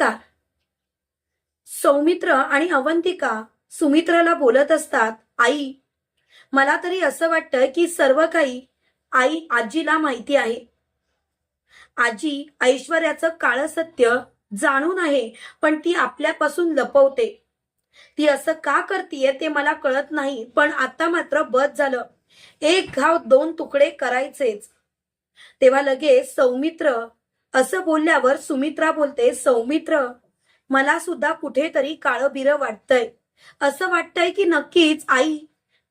नमस्कार सौमित्र आणि अवंतिका सुमित्राला बोलत असतात आई मला तरी असं वाटतं की सर्व काही आई आजीला माहिती आहे. आजी ऐश्वर्याचं काळ सत्य जाणून आहे पण ती आपल्यापासून लपवते. ती असं का करतीये ते मला कळत नाही पण आता मात्र बस झालं. एक घाव दोन तुकडे करायचेच. तेव्हा लगेच सौमित्र असं बोलल्यावर सुमित्रा बोलते सौमित्र मला सुद्धा कुठेतरी काळं बिरं वाटतंय. असं वाटतंय की नक्कीच आई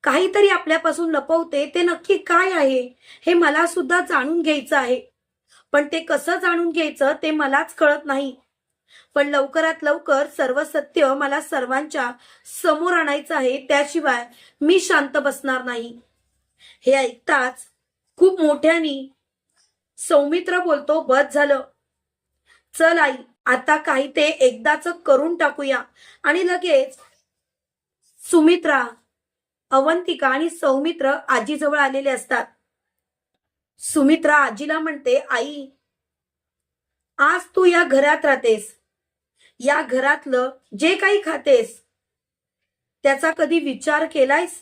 काहीतरी आपल्यापासून लपवते ते नक्की काय आहे हे मला सुद्धा जाणून घ्यायचं आहे. पण ते कसं जाणून घ्यायचं ते मलाच कळत नाही. पण लवकरात लवकर सर्व सत्य मला सर्वांच्या समोर आणायचं आहे त्याशिवाय मी शांत बसणार नाही. हे ऐकताच खूप मोठ्यानी सौमित्र बोलतो बस झालं. चल आई आता काही ते एकदाच करून टाकूया. आणि लगेच सुमित्रा अवंतिका आणि सौमित्र आजीजवळ आलेले असतात. सुमित्रा आजीला म्हणते आई आज तू या घरात राहतेस. या घरातलं जे काही खातेस त्याचा कधी विचार केलायस?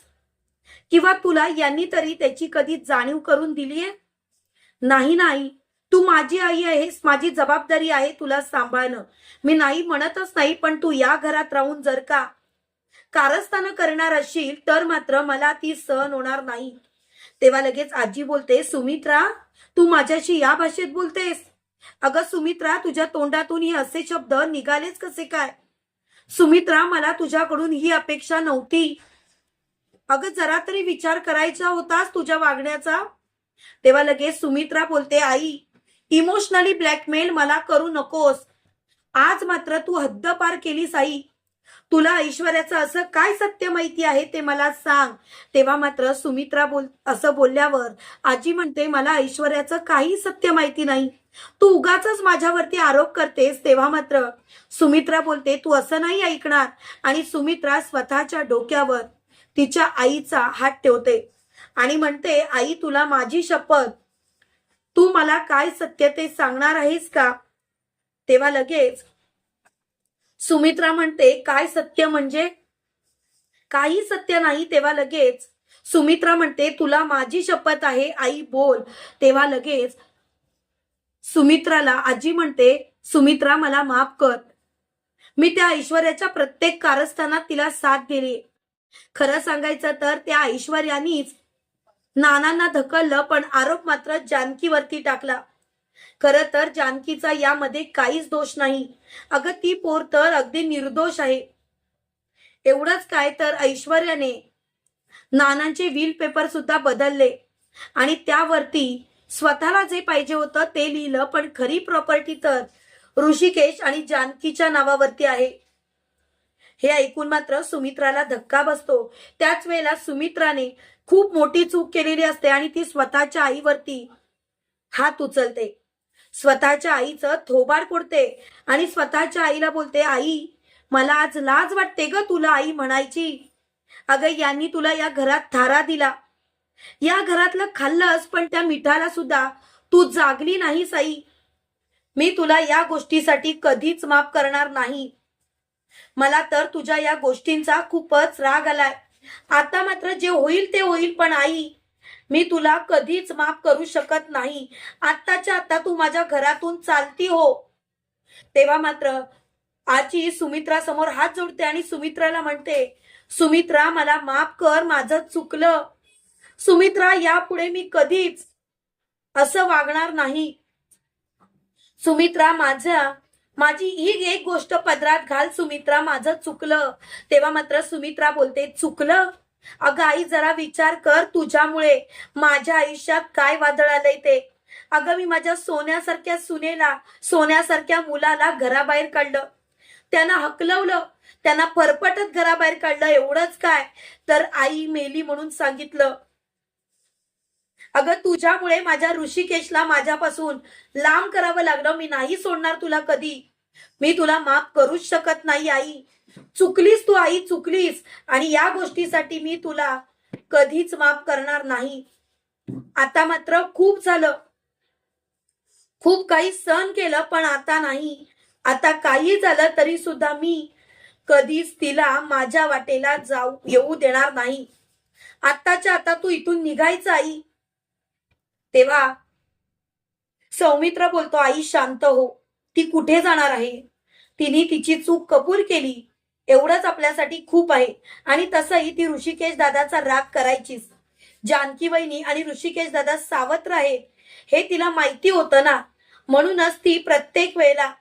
किंवा तुला यांनी तरी त्याची कधी जाणीव करून दिलीये? नाही नाही. तू माझी आई आहेस माझी जबाबदारी आहे तुला सांभाळणं. मी नाही म्हणतच नाही पण तू या घरात राहून जर का कारस्थानं करणार असशील तर मात्र मला ती सहन होणार नाही. तेव्हा लगेच आजी बोलते सुमित्रा तू माझ्याशी या भाषेत बोलतेस? अगं सुमित्रा तुझ्या तोंडातून हे असे शब्द निघालेच कसे काय? सुमित्रा मला तुझ्याकडून ही अपेक्षा नव्हती. अगं जरा तरी विचार करायचा होतास तुझ्या वागण्याचा? तेव्हा लगेच सुमित्रा बोलते आई इमोशनली ब्लॅकमेल मला करू नकोस. आज मात्र तू हद्द पार केलीस आई. तुला ऐश्वर्याचं असं काय सत्य माहिती आहे ते मला सांग. तेव्हा मात्र सुमित्रा बोल असं बोलल्यावर आजी म्हणते मला ऐश्वर्याचं काही सत्य माहिती नाही. तू उगाच माझ्यावरती आरोप करतेस. तेव्हा मात्र सुमित्रा बोलते तू असं नाही ऐकणार. आणि सुमित्रा स्वतःच्या डोक्यावर तिच्या आईचा हात ठेवते. आणि म्हणते आई तुला माझी शपथ. तू मला काय सत्य ते सांगणार आहेस का? तेव्हा लगेच सुमित्रा म्हणते काय सत्य म्हणजे? काही सत्य नाही. तेव्हा लगेच सुमित्रा म्हणते तुला माझी शपथ आहे. आई बोल. तेव्हा लगेच सुमित्राला आजी म्हणते सुमित्रा मला माफ कर. मी त्या ऐश्वर्याच्या प्रत्येक कारस्थानात तिला साथ दिली. खरं सांगायचं तर त्या ऐश्वर्यानीच नानांना धकललं पण आरोप मात्र जानकीवरती टाकला. खरं तर जानकीचा यामध्ये काहीच दोष नाही. अगं ती पोर तर अगदी निर्दोष आहे. एवढंच काय तर ऐश्वर्याने नानांचे व्हील पेपर सुद्धा बदलले. आणि त्यावरती स्वतःला जे पाहिजे होतं ते लिहिलं पण खरी प्रॉपर्टी तर ऋषिकेश आणि जानकीच्या नावावरती आहे. हे ऐकून मात्र सुमित्राला धक्का बसतो. त्याच वेळेला सुमित्राने खूप मोठी चूक केलेली असते आणि ती स्वतःच्या आईवरती हात उचलते. स्वतःच्या आईचं थोबाड फोडते आणि स्वतःच्या आईला बोलते आई मला आज लाज वाटते ग तुला आई म्हणायची. अगं यांनी तुला या घरात थारा दिला. या घरातलं खाल्लंस पण त्या मिठाला सुद्धा तू जागली नाहीस आई. मी तुला या गोष्टीसाठी कधीच माफ करणार नाही. मला तर तुझ्या या गोष्टींचा खूपच राग आलाय. आता मात्र जे होईल ते होईल पण आई मी तुला कधीच माफ करू शकत नाही. आत्ताच्या आता तू माझ्या घरातून चालती हो. तेव्हा मात्र आजी सुमित्रा समोर हात जोडते आणि सुमित्राला म्हणते सुमित्रा मला माफ कर माझं चुकलं. सुमित्रा यापुढे मी कधीच असं वागणार नाही. सुमित्रा माझ्या माझी ही एक गोष्ट पदरात घाल सुमित्रा माझं चुकलं. तेव्हा मात्र सुमित्रा बोलते चुकलं? अगं आई जरा विचार कर तुझ्यामुळे. माझ्या आयुष्यात काय वादळ आलंय ते? अगं मी माझ्या सोन्यासारख्या सुनेला सोन्यासारख्या मुलाला घराबाहेर काढलं. त्यांना हकलवलं. त्यांना फरफटत घराबाहेर काढलं. एवढंच काय? तर आई मेली म्हणून सांगितलं. अगं तुझ्यामुळे माझ्या ऋषिकेशला माझ्यापासून लांब करावं लागलं. मी नाही सोडणार तुला कधी. मी तुला माफ करूच शकत नाही आई. चुकलीस तू आई चुकलीस. आणि या गोष्टीसाठी मी तुला कधीच माफ करणार नाही. आता मात्र खूप झालं. खूप काही सहन केलं पण आता नाही. आता काही झालं तरी सुद्धा मी कधीच तिला माझ्या वाटेला जाऊ येऊ देणार नाही. आत्ताच्या आता तू इथून निघायचं आई. तेव्हा सौमित्र बोलतो आई शांत हो. ती कुठे जाणार आहे? तिने तिची चूक कबूल केली. एवढंच आपल्यासाठी खूप आहे. आणि तसंही ती ऋषिकेश दादाचा राग करायचीच. जानकी वहिनी आणि ऋषिकेश दादा सावत्र आहे. हे तिला माहिती होतं ना? म्हणूनच ती प्रत्येक वेळेला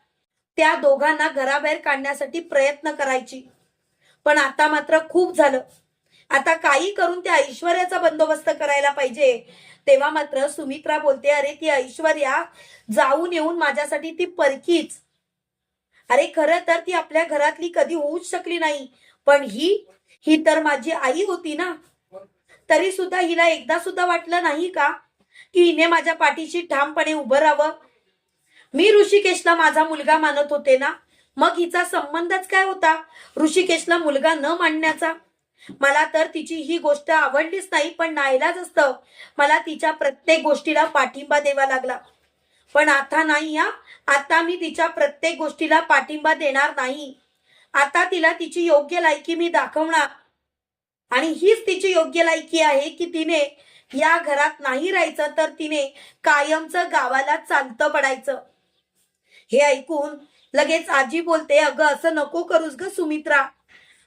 त्या दोघांना घराबाहेर काढण्यासाठी प्रयत्न करायची. पण आता मात्र खूप झालं. आता काही करून त्या ऐश्वर्याचा बंदोबस्त करायला पाहिजे. तेव्हा मात्र सुमित्रा बोलते अरे ती ऐश्वर्या जाऊन येऊन माझ्यासाठी ती परकीच. अरे खरं तर ती आपल्या घरातली कधी होऊच शकली नाही. पण ही ही तर माझी आई होती ना. तरी सुद्धा हिला एकदा सुद्धा वाटलं नाही का की हिने माझ्या पाठीशी ठामपणे उभं राहावं? मी ऋषिकेशला माझा मुलगा मानत होते ना. मग हिचा संबंधच काय होता? ऋषिकेशला मुलगा न मानण्याचा? मला तर तिची ही गोष्ट आवडलीच नाही पण नाईलाच असतं. मला तिच्या प्रत्येक गोष्टीला पाठिंबा द्यावा लागला. पण आता नाही या आता मी तिच्या प्रत्येक गोष्टीला पाठिंबा देणार नाही. आता तिला तिची योग्य लायकी मी दाखवणार. आणि हीच तिची योग्य लायकी आहे की तिने या घरात नाही राहायचं तर तिने कायमचं गावाला चालतं पडायचं. हे ऐकून लगेच आजी बोलते अगं असं नको करूस ग सुमित्रा.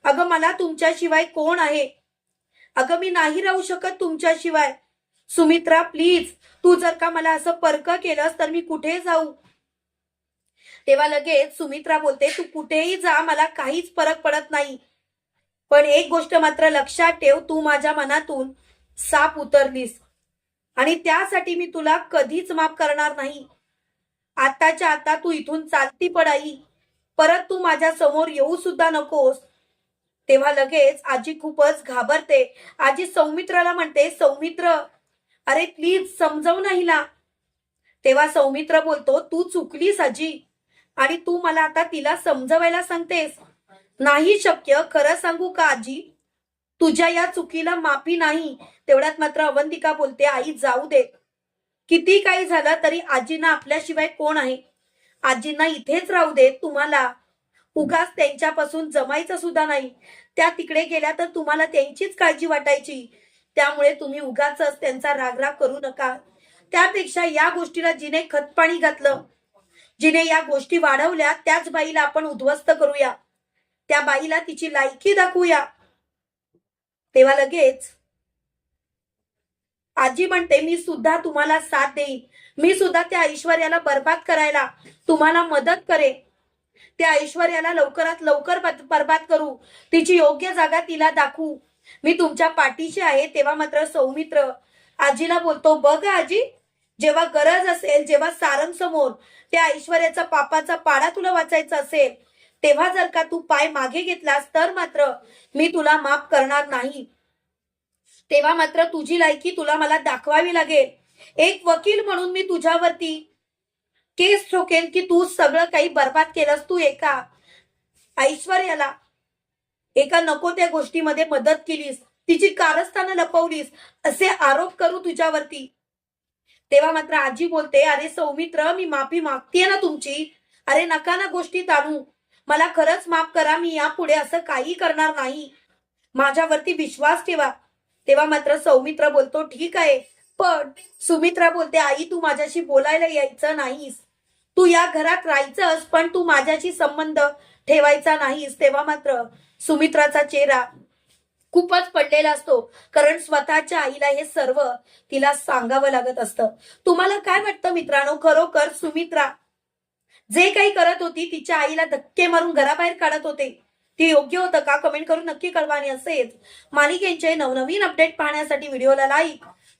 अगं मला तुमच्याशिवाय कोण आहे? अगं मी नाही राहू शकत तुमच्याशिवाय. सुमित्रा प्लीज तू जर का मला असं परक केलंस तर मी कुठे जाऊ? तेव्हा लगेच सुमित्रा बोलते तू कुठेही जा मला काहीच फरक पडत नाही. पण एक गोष्ट मात्र लक्षात ठेव तू माझ्या मनातून साप उतरलीस. आणि त्यासाठी मी तुला कधीच माफ करणार नाही. आताच्या आता तू इथून चालती पडाई परत तू माझ्यासमोर येऊ सुद्धा नकोस. तेव्हा लगेच आजी खूपच घाबरते. आजी सौमित्राला म्हणते सौमित्र अरे प्लीज समजव ना हिला. तेव्हा सौमित्र बोलतो तू चुकलीस आजी आणि तू मला आता तिला समजवायला सांगतेस. नाही शक्य खरं सांगू का आजी? तुझ्या या चुकीला माफी नाही. तेवढ्यात मात्र अवंतिका बोलते आई जाऊ दे. किती काही झालं तरी आजींना आपल्याशिवाय कोण आहे? आजींना इथेच राहू दे तुम्हाला. उगाच त्यांच्यापासून जमायचं सुद्धा नाही. त्या तिकडे गेल्या तर तुम्हाला त्यांचीच काळजी वाटायची. त्यामुळे तुम्ही उगाच त्यांचा रागराग करू नका. त्यापेक्षा या गोष्टीला जिने खतपाणी घातलं जिने या गोष्टी वाढवल्या त्याच बाईला आपण उद्ध्वस्त करूया. त्या बाईला तिची लायकी दाखवूया. तेव्हा लगेच आजी म्हणते मी सुद्धा तुम्हाला साथ देईन. मी सुद्धा त्या ऐश्वर्याला बर्बाद करायला तुम्हाला मदत करेन. त्या ऐश्वर्याला लवकरात लवकर बर्बाद करू. तिची योग्य जागा तिला दाखवू. मी तुमच्या पाठीशी आहे तेव्हा मात्र सौमित्र. आजीला बोलतो बघ आजी जेव्हा गरज असेल जेव्हा सारंग समोर त्या ऐश्वर्याचा पापाचा पाडा तुला वाचायचा असेल तेव्हा जर का तू पाय मागे घेतलास तर मात्र मी तुला माफ करणार नाही. तेव्हा मात्र तुझी लायकी तुला मला दाखवावी लागेल. एक वकील म्हणून मी तुझ्यावरती केस ठोकेन की तू सगळं काही बर्बाद केलंस तू एका ऐश्वर्याला. एका नको त्या गोष्टीमध्ये मदत केलीस. तिची कारस्थानं लपवलीस. असे आरोप करू तुझ्यावरती. तेव्हा मात्र आजी बोलते अरे सौमित्र मी माफी मागतीये ना तुमची. अरे नका ना गोष्टी आणू मला खरंच माफ करा मी यापुढे असं काही करणार नाही. माझ्यावरती विश्वास ठेवा. तेव्हा मात्र सौमित्र बोलतो ठीक आहे. पण सुमित्रा बोलते आई तू माझ्याशी बोलायला यायचं नाहीस. तू या घरात राहायचंस पण तू माझ्याशी संबंध ठेवायचा नाहीस. तेव्हा मात्र सुमित्राचा चेहरा खूपच पडलेला असतो कारण स्वतःच्या आईला हे सर्व तिला सांगावं लागत असतं. तुम्हाला काय वाटतं मित्रांनो? खरोखर सुमित्रा जे काही करत होती तिच्या आईला धक्के मारून घराबाहेर काढत होते. ते योग्य होतं का? कमेंट करून नक्की कळवाने असेल मालिकेंचे नवनवीन अपडेट पाहण्यासाठी व्हिडिओला लाईक